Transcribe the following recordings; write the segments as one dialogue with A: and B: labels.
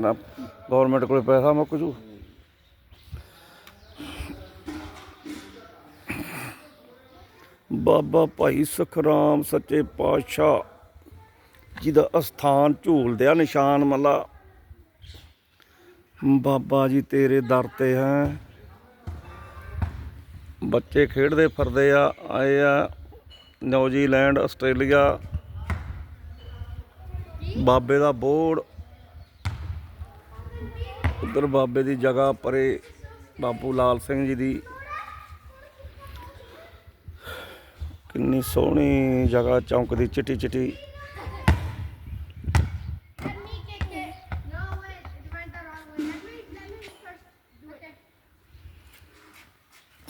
A: ਨਾ ਗਵਰਨਮੈਂਟ ਕੋਲੇ ਪੈਸਾ ਮੁੱਕ ਜੂ। ਬਾਬਾ ਭਾਈ ਸੁਖਰਾਮ ਸੱਚੇ ਪਾਤਸ਼ਾਹ ਜੀ ਦਾ ਅਸਥਾਨ ਝੂਲਦਿਆ ਨਿਸ਼ਾਨ ਮੱਲਾ। ਬਾਬਾ ਜੀ ਤੇਰੇ ਦਰ ਤੇ ਹੈ। ਬੱਚੇ ਖੇਡਦੇ ਫਿਰਦੇ ਆ, ਆਏ ਆ ਨਿਊਜ਼ੀਲੈਂਡ, ਆਸਟ੍ਰੇਲੀਆ। ਬਾਬੇ ਦਾ ਬੋਰਡ ਉਧਰ ਬਾਬੇ ਦੀ ਜਗ੍ਹਾ ਪਰੇ ਬਾਪੂ ਲਾਲ ਸਿੰਘ ਜੀ ਦੀ। ਕਿੰਨੀ ਸੋਹਣੀ ਜਗ੍ਹਾ, ਚੌਂਕ ਦੀ ਚਿੱਟੀ ਚਿੱਟੀ।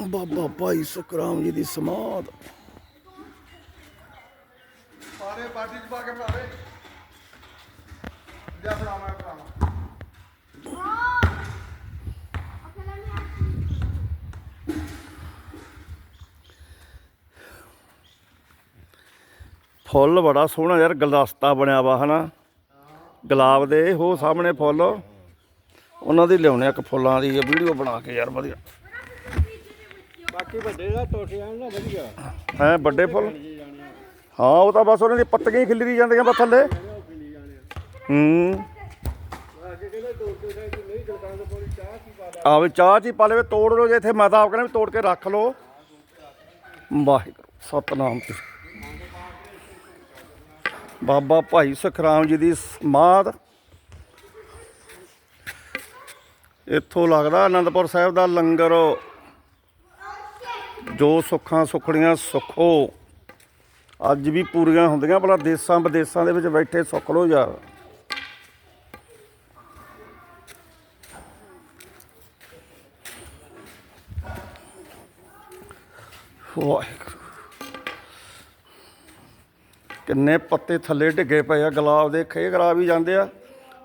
A: ਬਾਬਾ ਭਾਈ ਸੁਖਰਾਮ ਜੀ ਦੀ ਸਮਾਧ। ਫੁੱਲ ਬੜਾ ਸੋਹਣਾ ਯਾਰ ਗੁਲਦਸਤਾ ਬਣਿਆ ਵਾ ਹਨਾ? ਗੁਲਾਬ ਦੇ ਹੋ ਸਾਹਮਣੇ ਫੁੱਲ। ਉਹਨਾਂ ਦੀ ਲਿਆਉਣੇ ਇੱਕ ਫੁੱਲਾਂ ਦੀ ਵੀਡੀਓ ਬਣਾ ਕੇ ਯਾਰ ਵਧੀਆ।
B: ਬਾਕੀ ਵੱਡੇ ਦਾ ਟੋਟਿਆਂ ਨਾ ਵਧੀਆ।
A: ਹੈ ਵੱਡੇ ਫੁੱਲ? ਹਾਂ ਉਹ ਤਾਂ ਬਸ ਉਹਨਾਂ ਦੀ ਪੱਤੀਆਂ ਹੀ ਖਿਲਰੀ ਜਾਂਦੀਆਂ ਬਸ ਥੱਲੇ। ਹੂੰ।
B: ਟੋਟੇ
A: ਆ ਵੀ ਚਾਹ ਚ ਹੀ ਪਾ ਲਵੇ ਤੋੜ ਲਓ ਜੇ ਇੱਥੇ ਮੈਂ ਤਾਂ ਆਪ ਕਹਿੰਦਾ ਤੋੜ ਕੇ ਰੱਖ ਲਓ। ਵਾਹਿਗੁਰੂ ਸਤਨਾਮ ਤੇ। ਬਾਬਾ ਭਾਈ ਸੁਖਰਾਮ ਜੀ ਦੀ ਸਮਾਧ। ਇੱਥੋਂ ਲੱਗਦਾ ਅਨੰਦਪੁਰ ਸਾਹਿਬ ਦਾ ਲੰਗਰ। ਜੋ ਸੁੱਖਾਂ ਸੁਖੜੀਆਂ ਸੁਖੋ। ਅੱਜ ਵੀ ਪੂਰੀਆਂ ਹੁੰਦੀਆਂ, ਭਲਾ ਦੇਸਾਂ ਵਿਦੇਸਾਂ ਦੇ ਵਿੱਚ ਬੈਠੇ ਸੁੱਖ ਲੋ ਯਾਰ। ਵਾਹਿਗੁਰੂ। ਕਿੰਨੇ ਪੱਤੇ ਥੱਲੇ ਡਿੱਗੇ ਪਏ ਆ, ਗੁਲਾਬ ਦੇ ਖੇ ਗੁਲਾਬ ਹੀ ਜਾਂਦੇ ਆ।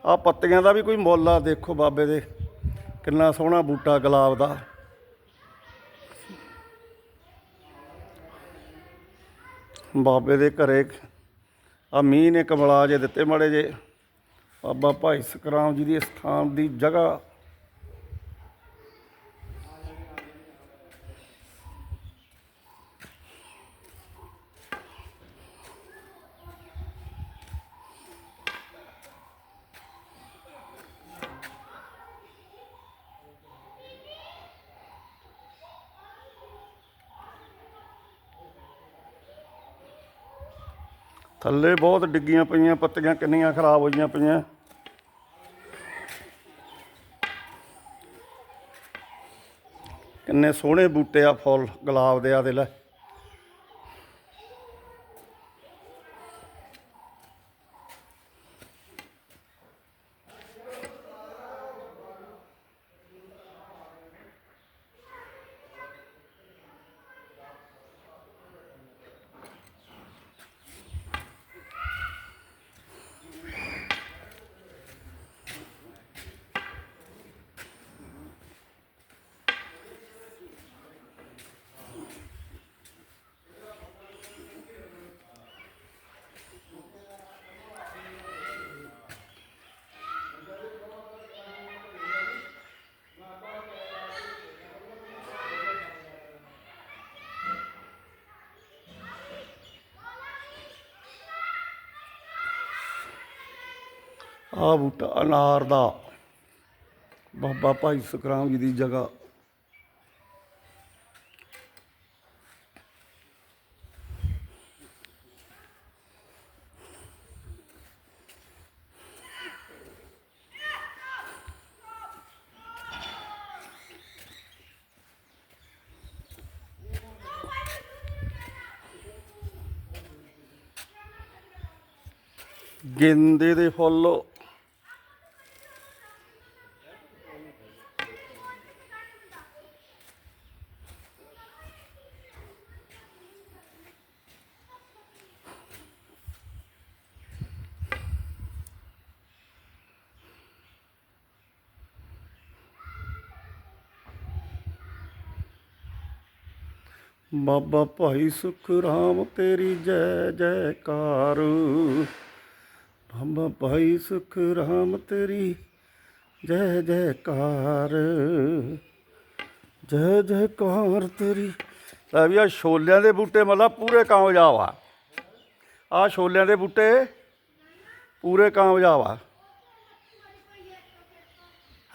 A: ਆ ਪੱਤੀਆਂ ਦਾ ਵੀ ਕੋਈ ਮੁੱਲ ਆ, ਦੇਖੋ ਬਾਬੇ ਦੇ। ਕਿੰਨਾ ਸੋਹਣਾ ਬੂਟਾ ਗੁਲਾਬ ਦਾ। ਬਾਬੇ ਦੇ ਘਰੇ ਆ ਮੀਂਹ ਨੇ ਕਮਲਾ ਜੇ ਦਿੱਤੇ ਮੜੇ ਜੇ। ਬਾਬਾ ਭਾਈ ਸਤਿਰਾਮ ਜੀ ਦੀ ਸਥਾਨ ਦੀ ਜਗ੍ਹਾ ਥੱਲੇ ਬਹੁਤ ਡਿੱਗੀਆਂ ਪਈਆਂ, ਪੱਤੀਆਂ ਕਿੰਨੀਆਂ ਖਰਾਬ ਹੋਈਆਂ ਪਈਆਂ। ਕਿੰਨੇ ਸੋਹਣੇ ਬੂਟੇ ਆ ਫੁੱਲ ਗੁਲਾਬ ਦੇ ਆ ਦੇ ਲੈ। ਆ ਬੂਟਾ ਅਨਾਰ ਦਾ। ਬਾਬਾ ਭਾਈ ਸੁਖਰਾਮ ਜੀ ਦੀ ਜਗ੍ਹਾ। ਗੇਂਦੇ ਦੇ ਫੁੱਲ। ਬਾਬਾ ਭਾਈ ਸੁਖ ਰਾਮ ਤੇਰੀ ਜੈ ਜੈਕਾਰ। ਬਾਬਾ ਭਾਈ ਸੁਖ ਰਾਮ ਤੇਰੀ ਜੈ ਜੈਕਾਰ। ਜੈ ਜੈਕਾਰ, ਤੇਰੀ ਲੈ ਵੀ ਆ ਛੋਲਿਆਂ ਦੇ ਬੂਟੇ ਮਤਲਬ ਪੂਰੇ ਕਾਮਯਾਬ ਆ। ਆ ਛੋਲਿਆਂ ਦੇ ਬੂਟੇ ਪੂਰੇ ਕਾਮਯਾਬ ਆ।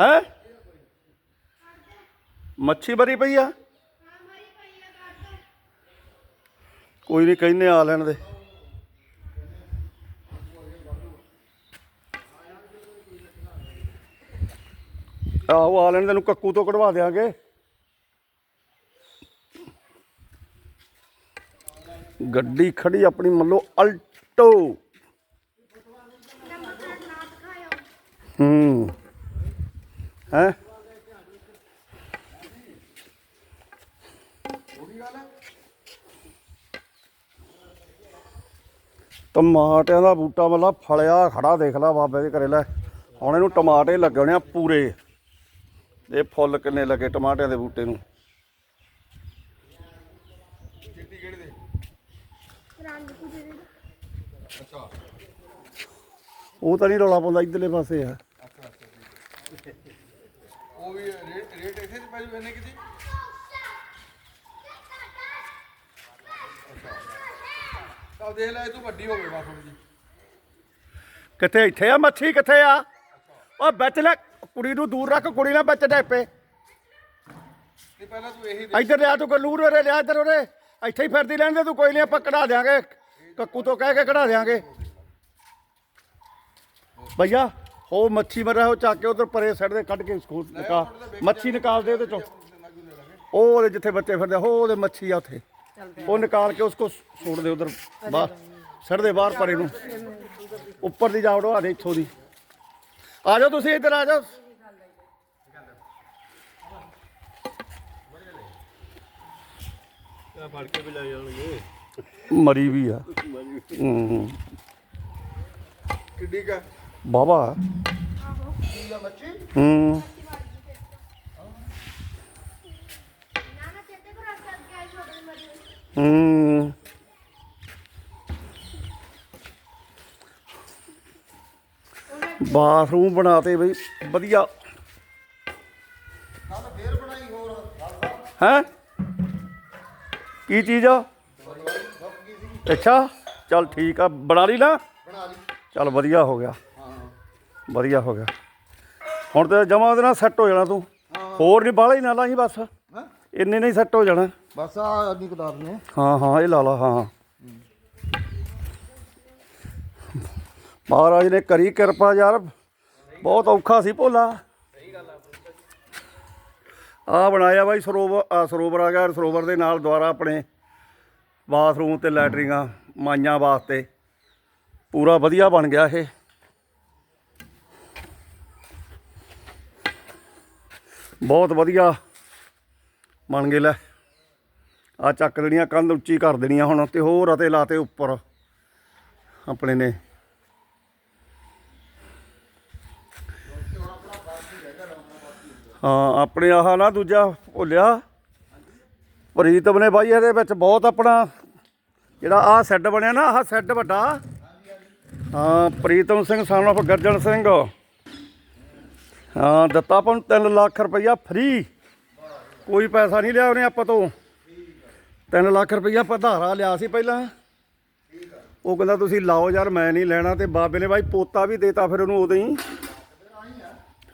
A: ਹੈ? ਮੱਛੀ ਬਰੀ ਪਈ ਆ? ਕੋਈ ਨਹੀਂ ਕਹਿੰਦੇ ਆ ਲੈਣ ਦੇ। ਆਹੋ ਆ ਲੈਣ ਤੈਨੂੰ ਕੱਕੂ ਤੋਂ ਕਢਵਾ ਦੇਾਂਗੇ ਗੱਡੀ ਖੜੀ ਆਪਣੀ ਮੰਨ ਲਓ ਅਲਟੋ। ਹੂੰ। ਹੈ? ਟਮਾਟਿਆਂ ਦਾ ਬੂਟਾ ਮਤਲਬ ਫਲਿਆ ਖੜਾ ਦੇਖ ਲੈ ਬਾਬੇ ਦੇ ਘਰੇ ਲੈ। ਹੁਣ ਇਹਨੂੰ ਟਮਾਟੇ ਲੱਗਣੇ ਆ ਪੂਰੇ। ਇਹ ਫੁੱਲ ਕਿੰਨੇ ਲੱਗੇ ਟਮਾਟਿਆਂ ਦੇ ਬੂਟੇ ਨੂੰ?
C: ਚਿੱਟੀ ਕਿਹੜੀ ਦੇ
D: ਰੰਗ ਕੁਝ ਦੇ
C: ਅੱਛਾ
A: ਉਹ ਤਾਂ ਨਹੀਂ ਰੌਲਾ ਪਾਉਂਦਾ, ਇਧਰਲੇ ਪਾਸੇ ਆ।
C: ਉਹ ਵੀ ਰੇਟ ਰੇਟ ਇਥੇ ਤੇ ਭਾਈ ਇਹਨੇ ਕਿਤੇ ਤਾਂ ਦੇਖ ਲੈ ਇਹ ਤੂੰ ਵੱਡੀ ਹੋ ਗਈ ਬਸ ਥੋੜੀ ਜੀ।
A: ਕਿੱਥੇ ਇੱਥੇ ਆ ਮੱਛੀ ਕਿੱਥੇ ਆ? ਉਹ ਵਿੱਚ ਲੈ ਕੁੜੀ ਨੂੰ ਦੂਰ ਰੱਖ ਕੁੜੀ ਨਾਲ ਵਿੱਚ ਡੈ ਪਏ।
C: ਤੇ ਪਹਿਲਾਂ ਤੂੰ ਇਹੀ ਦੇ
A: ਇੱਧਰ ਲਿਆ ਤੂੰ ਗਲੂਰ ਉਰੇ ਲਿਆ ਇੱਧਰ ਉਰੇ। ਇੱਥੇ ਹੀ ਫਿਰਦੀ ਰਹਿਣ ਦੇ ਤੂੰ ਕੋਈ ਨਹੀਂ ਆਪਾਂ ਕਢਾ ਦਿਆਂਗੇ। ਕੱਕੂ ਤੋਂ ਕਹਿ ਕੇ ਕਢਾ ਦਿਆਂਗੇ। ਭਈਆ ਹੋ ਮੱਛੀ ਮਰਾ ਹੋ ਚੱਕ ਕੇ ਉਧਰ ਪਰੇ ਸਾਈਡ ਦੇ ਕੱਢ ਕੇ ਸਕੂਲ ਨਿਕਾ ਮੱਛੀ ਨਿਕਾਲ ਦੇ ਉਹਦੇ ਚੋਂ। ਉਹ ਉਹਦੇ ਜਿੱਥੇ ਬੱਚੇ ਫਿਰਦੇ ਹੋ ਉਹਦੇ ਮੱਛੀ ਆ ਉੱਥੇ। ਉਹ ਨਿਕਾਲ ਕੇ ਉਸਕੋ ਛੋੜ ਦੇ ਉਧਰ ਬਾਹਰ ਛੱਡ ਦੇ ਬਾਹਰ ਪਰੇ ਨੂੰ। ਉੱਪਰ ਦੀ ਜਾ ਉਡਵਾ ਦੇ ਇੱਥੋਂ ਦੀ। ਆ ਜਾਓ ਤੁਸੀਂ ਇੱਧਰ ਆ ਜਾਓ।
B: ਆ ਫੜ ਕੇ ਵੀ ਲੈ ਜਾਣਗੇ।
A: ਮਰੀ ਵੀ ਆ। ਹੂੰ
C: ਕਿੱਡੀ ਕਾ
A: ਬਾਬਾ। ਹੂੰ
D: ਨਾ ਨਾ ਚੇਤੇ ਕਰੋ ਅਸਲ ਕੇ ਛੋਟੇ
A: ਹੂੰ। ਬਾਥਰੂਮ ਬਣਾਤੇ ਬਈ ਵਧੀਆ।
C: ਕੱਲ ਫੇਰ ਬਣਾਈ ਹੋਰ
A: ਹੈ? ਕੀ ਚੀਜ਼ ਆ? ਅੱਛਾ ਚੱਲ ਠੀਕ ਆ ਬਣਾ ਲਈ ਨਾ?
C: ਬਣਾ ਲਈ
A: ਚੱਲ ਵਧੀਆ ਹੋ ਗਿਆ।
C: ਹਾਂ
A: ਵਧੀਆ ਹੋ ਗਿਆ। ਹੁਣ ਤੇ ਜਮਾ ਉਹਦੇ ਨਾਲ ਸੈੱਟ ਹੋ ਜਾਣਾ ਤੂੰ। ਹੋਰ ਨਹੀਂ ਬਾਹਲਾ ਹੀ ਨਾ ਲਾਈ ਬਸ।
C: ਹਾਂ
A: ਇੰਨੇ ਨਹੀਂ ਸੈੱਟ ਹੋ ਜਾਣਾ।
C: ਬਸ ਆ ਨਹੀਂ ਕਿਤਾਬ ਨੇ
A: ਹਾਂ ਹਾਂ ਇਹ ਲਾ ਲਾ ਹਾਂ ਮਹਾਰਾਜ ਨੇ ਕਰੀ ਕਿਰਪਾ ਯਾਰ ਬਹੁਤ ਔਖਾ ਸੀ ਭੋਲਾ। ਆ ਬਣਾਇਆ ਬਾਈ ਸਰੋਵਰ ਆ ਸਰੋਵਰ ਆ ਗਿਆ ਸਰੋਵਰ ਦੇ ਨਾਲ ਦੁਆਰਾ ਆਪਣੇ ਬਾਥਰੂਮ ਤੇ ਲੈਟਰਿੰਗਾਂ ਮਾਈਆਂ ਵਾਸਤੇ। ਪੂਰਾ ਵਧੀਆ ਬਣ ਗਿਆ ਇਹ। ਬਹੁਤ ਵਧੀਆ। ਬਣ ਗਏ ਲੈ। ਆ ਚੱਕ ਦੇਣੀਆਂ ਕੰਧ ਉੱਚੀ ਕਰ ਦੇਣੀਆਂ ਹੁਣ ਤੇ ਹੋਰ ਅਤੇ ਲਾਤੇ ਉੱਪਰ। ਆਪਣੇ ਨੇ। ਹਾਂ, ਆਪਣੇ ਆਹ ਨਾ ਦੂਜਾ ਭੁੱਲਿਆ ਪ੍ਰੀਤਮ ਨੇ ਬਾਈ, ਇਹਦੇ ਵਿੱਚ ਬਹੁਤ ਆਪਣਾ ਜਿਹੜਾ ਆਹ ਸੈੱਡ ਬਣਿਆ ਨਾ, ਆਹ ਸੈੱਡ ਵੱਡਾ। ਹਾਂ, ਪ੍ਰੀਤਮ ਸਿੰਘ ਸਨ of ਗਰਜਨ ਸਿੰਘ। ਹਾਂ, ਦਿੱਤਾ ਆਪਾਂ ਨੂੰ 3 ਲੱਖ ਰੁਪਈਆ ਫ੍ਰੀ ਕੋਈ ਪੈਸਾ ਨਹੀਂ ਲਿਆ ਉਹਨੇ ਆਪਾਂ ਤੋਂ। 3 ਲੱਖ ਰੁਪਈਆ ਪਧਾਰਾ ਲਿਆ ਸੀ ਪਹਿਲਾਂ। ਉਹ ਕਹਿੰਦਾ, ਤੁਸੀਂ ਲਾਓ ਯਾਰ, ਮੈਂ ਨਹੀਂ ਲੈਣਾ। ਤੇ ਬਾਬੇ ਨੇ ਬਾਈ ਪੋਤਾ ਵੀ ਦੇਤਾ ਫਿਰ ਉਹਨੂੰ ਉਦੋਂ ਹੀ।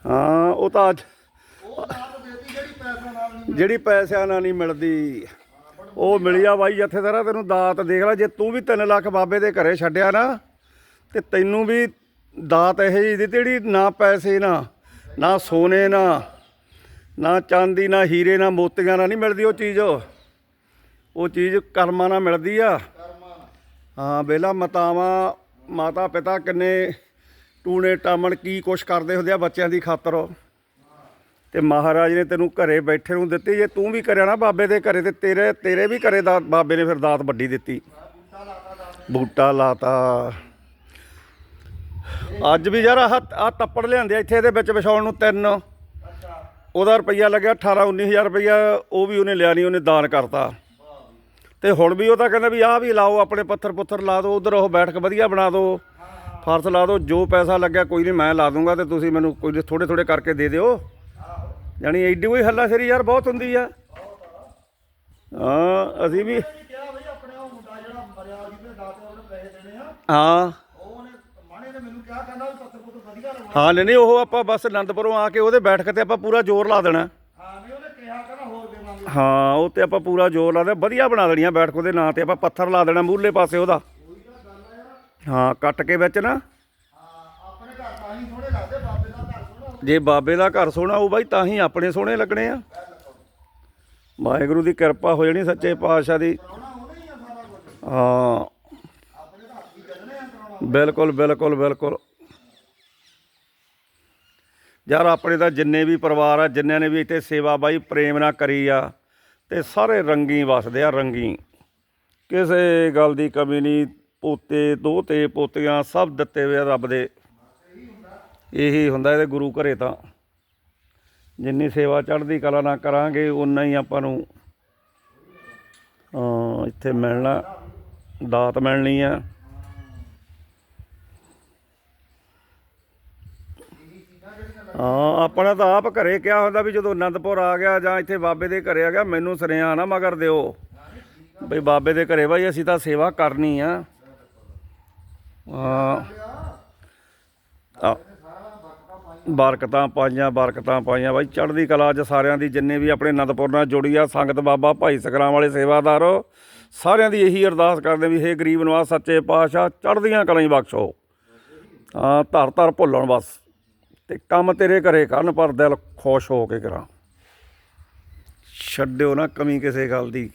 A: ਹਾਂ, ਉਹ ਤਾਂ ਅੱਜ ਜਿਹੜੀ ਪੈਸਿਆਂ ਨਾਲ ਨਹੀਂ ਮਿਲਦੀ, ਉਹ ਮਿਲੀ ਆ ਬਾਈ ਇੱਥੇ ਜਥੇਦਾਰਾ ਤੈਨੂੰ ਦਾਤ ਦੇਖ ਲੈ। ਜੇ ਤੂੰ ਵੀ 3 ਲੱਖ ਬਾਬੇ ਦੇ ਘਰੇ ਛੱਡਿਆ ਨਾ, ਤੇ ਤੈਨੂੰ ਵੀ ਦਾਤ ਇਹ ਜਿਹੀ ਦਿੱਤੀ ਜਿਹੜੀ ਨਾ ਪੈਸੇ ਨਾ ਨਾ ਸੋਨੇ ਨਾ। ਨਾ ਚਾਂਦੀ, ਨਾ ਹੀਰੇ, ਨਾ ਮੋਤੀਆਂ ਨਾਲ ਨਹੀਂ ਮਿਲਦੀ ਉਹ ਚੀਜ਼। ਉਹ ਚੀਜ਼ ਕਰਮਾਂ ਨਾਲ ਮਿਲਦੀ ਆ। ਹਾਂ ਬੇਲਾ ਮਤਾਵਾਂ ਮਾਤਾ ਪਿਤਾ ਕਿੰਨੇ ਟੂਣੇ ਟਾਮਣ ਕੀ ਕੁਛ ਕਰਦੇ ਹੁੰਦੇ ਆ ਬੱਚਿਆਂ ਦੀ ਖਾਤਰ। ਤੇ ਮਹਾਰਾਜ ਨੇ ਤੈਨੂੰ ਘਰੇ ਬੈਠੇ ਨੂੰ ਦਿੱਤੀ, ਜੇ ਤੂੰ ਵੀ ਕਰਿਆ ਨਾ ਬਾਬੇ ਦੇ ਘਰੇ ਤੇ ਤੇਰੇ ਤੇਰੇ ਵੀ ਘਰੇ ਦਾਤ, ਬਾਬੇ ਨੇ ਫਿਰ ਦਾਤ ਵੱਡੀ ਦਿੱਤੀ। ਬੂਟਾ ਲਾਤਾ। ਅੱਜ ਵੀ ਯਾਰ ਆਹ ਆਹ ਤੱਪੜ ਲਿਆਂਦੇ ਆ ਇੱਥੇ ਇਹਦੇ ਵਿੱਚ ਵਿਛਾਉਣ ਨੂੰ ਤਿੰਨ। ਉਹਦਾ ਰੁਪਈਆ ਲੱਗਿਆ 18 19000 ਰੁਪਈਆ ਉਹ ਵੀ ਉਹਨੇ ਲਿਆ ਨਹੀਂ ਉਹਨੇ ਦਾਨ ਕਰਤਾ। ਤੇ ਹੁਣ ਵੀ ਉਹ ਤਾਂ ਕਹਿੰਦਾ ਵੀ ਆਹ ਵੀ ਲਾਓ ਆਪਣੇ ਪੱਥਰ ਪੁੱਥਰ ਲਾ ਦਿਓ ਉਧਰ ਉਹ ਬੈਠਕ ਵਧੀਆ ਬਣਾ ਦਿਓ ਫਰਸ ਲਾ ਦਿਓ ਜੋ ਪੈਸਾ ਲੱਗਿਆ ਕੋਈ ਨਹੀਂ ਮੈਂ ਲਾ ਦੂੰਗਾ ਤੇ ਤੁਸੀਂ ਮੈਨੂੰ ਕੋਈ ਥੋੜੇ ਥੋੜੇ ਕਰਕੇ ਦੇ ਦਿਓ। ਯਾਨੀ ਐਡੀ ਕੋਈ ਹੱਲਾ ਸ਼ਰੀ ਯਾਰ ਬਹੁਤ ਹੁੰਦੀ ਆ। ਹਾਂ ਅਸੀਂ ਵੀ ਹਾਂ।
B: ਉਹਨੇ ਮਾਣੇ ਨੇ ਮੈਨੂੰ ਕਿਹਾ ਕਹਿੰਦਾ ਵੀ
A: ਹਾਂ ਨਹੀਂ ਨਹੀਂ ਉਹ ਆਪਾਂ ਬਸ ਆਨੰਦਪੁਰੋਂ ਆ ਕੇ ਉਹਦੇ ਬੈਠਕ ਤੇ ਆਪਾਂ ਪੂਰਾ ਜ਼ੋਰ ਲਾ ਦੇਣਾ।
B: ਹਾਂ ਨਹੀਂ ਉਹਨੇ ਕਿਹਾ ਕਹਿੰਦਾ ਹੋਰ ਦੇਵਾਂਗੇ।
A: ਹਾਂ ਉਹ ਤੇ ਆਪਾਂ ਪੂਰਾ ਜ਼ੋਰ ਲਾ ਦੇ ਵਧੀਆ ਬਣਾ ਦੇਣੀਆਂ ਬੈਠਕ ਉਹਦੇ ਨਾਂ ਤੇ ਆਪਾਂ ਪੱਥਰ ਲਾ ਦੇਣਾ ਮੂਹਰਲੇ ਪਾਸੇ ਉਹਦਾ। ਹਾਂ ਕੱਟ ਕੇ ਵਿੱਚ ਨਾ।
B: ਹਾਂ ਆਪਣੇ ਘਰ ਤਾਂ ਹੀ ਥੋੜੇ ਲੱਗਦੇ ਬਾਬੇ ਦਾ ਘਰ ਸੋਹਣਾ
A: ਜੇ ਬਾਬੇ ਦਾ ਘਰ ਸੋਹਣਾ ਹੋਊ ਬਾਈ ਤਾਂ ਹੀ ਆਪਣੇ ਸੋਹਣੇ ਲੱਗਣੇ ਆ। ਵਾਹਿਗੁਰੂ ਦੀ ਕਿਰਪਾ ਹੋ ਜਾਣੀ ਸੱਚੇ ਪਾਤਸ਼ਾਹ ਦੀ।
B: ਹੀ
A: ਬਿਲਕੁਲ ਬਿਲਕੁਲ ਬਿਲਕੁਲ। ਯਾਰ ਆਪਣੇ ਤਾਂ ਜਿੰਨੇ ਵੀ ਪਰਿਵਾਰ ਆ, ਜਿੰਨਿਆਂ ਨੇ ਵੀ ਇੱਥੇ ਸੇਵਾ ਬਾਈ, ਪ੍ਰੇਮ ਨਾਲ ਕਰੀ ਆ ਤੇ ਸਾਰੇ ਰੰਗੀ ਵਸਦੇ ਆ, ਰੰਗੀ। ਕਿਸੇ ਗੱਲ ਦੀ ਕਮੀ ਨਹੀਂ, ਪੋਤੇ, ਦੋਤੇ, ਪੋਤੀਆਂ ਸਭ ਦਿੱਤੇ ਹੋਏ ਆ ਰੱਬ ਦੇ। ਇਹੀ ਹੁੰਦਾ ਇਹਦੇ ਗੁਰੂ ਘਰੇ ਤਾਂ। ਜਿੰਨੀ ਸੇਵਾ ਚੜ੍ਹਦੀ ਕਲਾ ਨਾਲ ਕਰਾਂਗੇ ਉਨਾ ਹੀ ਆਪਾਂ ਨੂੰ ਇੱਥੇ ਮਿਲਣਾ, ਦਾਤ ਮਿਲਣੀ ਆ। ਹਾਂ, ਆਪਣਾ ਤਾਂ ਆਪ ਘਰੇ ਕਿਹਾ ਹੁੰਦਾ ਵੀ ਜਦੋਂ ਅਨੰਦਪੁਰ ਆ ਗਿਆ ਜਾਂ ਇੱਥੇ ਬਾਬੇ ਦੇ ਘਰੇ ਆ ਗਿਆ, ਮੈਨੂੰ ਸੁਨੇਹਾ ਨਾ ਮਗਰ ਦਿਓ। ਬਈ ਬਾਬੇ ਦੇ ਘਰੇ ਬਾਈ, ਅਸੀਂ ਤਾਂ ਸੇਵਾ ਕਰਨੀ ਆ। ਆ, ਬਰਕਤਾਂ ਪਾਈਆਂ ਬਰਕਤਾਂ ਪਾਈਆਂ। ਬਾਈ, ਚੜ੍ਹਦੀ ਕਲਾ 'ਚ ਸਾਰਿਆਂ ਦੀ ਜਿੰਨੇ ਵੀ ਆਪਣੇ ਅਨੰਦਪੁਰ ਨਾਲ ਜੁੜੀ ਆ, ਸੰਗਤ ਬਾਬਾ ਭਾਈ ਸਕਰਾਮ ਵਾਲੇ ਸੇਵਾਦਾਰ, ਸਾਰਿਆਂ ਦੀ ਇਹੀ ਅਰਦਾਸ ਕਰਦੇ ਵੀ ਹੇ ਗਰੀਬ ਨਵਾਜ਼ ਸੱਚੇ ਪਾਤਸ਼ਾਹ, ਚੜ੍ਹਦੀਆਂ ਕਲਾਂ ਹੀ ਬਖਸ਼ੋ। ਹਾਂ, ਧਰ ਧਰ ਭੁੱਲਣ ਬਸ। ਤੇ ਕੰਮ ਤੇਰੇ ਘਰੇ ਕਰਨ ਪਰ ਦਿਲ ਖੁਸ਼ ਹੋ ਕੇ ਕਰਾਂ। ਛੱਡਿਓ ਨਾ ਕਮੀ ਕਿਸੇ ਗੱਲ ਦੀ।